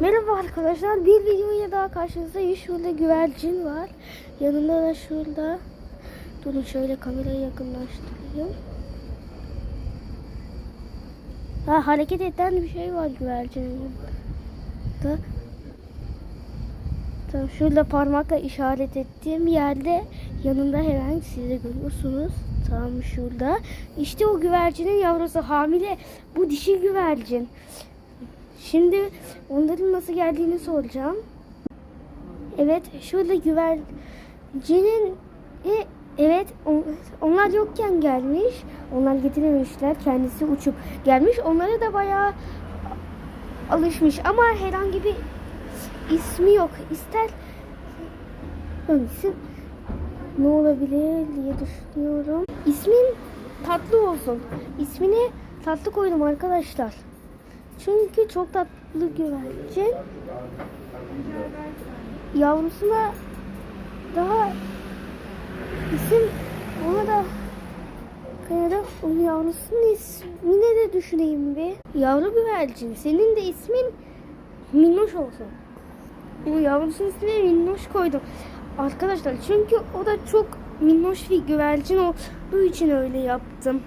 Merhaba arkadaşlar. Bir videoya daha karşınızda şurada güvercin var. Yanında da şurada. Durun şöyle kamerayı yakınlaştırayım. Ha, hareket eden bir şey var güvercinin yanında. Tamam, şurada parmakla işaret ettiğim yerde yanında herhangi siz de görüyorsunuz. Tam şurada. İşte o güvercinin yavrusu hamile. Bu dişi güvercin. Şimdi onların nasıl geldiğini soracağım. Evet, şurada güvercinin e, evet on- onlar yokken gelmiş. Onlar getirememişler. Kendisi uçup gelmiş. Onlara da bayağı alışmış ama herhangi bir ismi yok. İster Lan isim ne olabilir diye düşünüyorum. İsmin tatlı olsun. İsmini tatlı koydum arkadaşlar. Çünkü çok tatlı güvercin. Yavrusuna daha isim ona da Kayada onun yavrusunun ismini de düşüneyim bir. Yavru güvercin. Senin de ismin Minnoş olsun. Bu yavrusunun ismini Minnoş koydum. Arkadaşlar çünkü o da çok minnoş bir güvercin olduğu için öyle yaptım.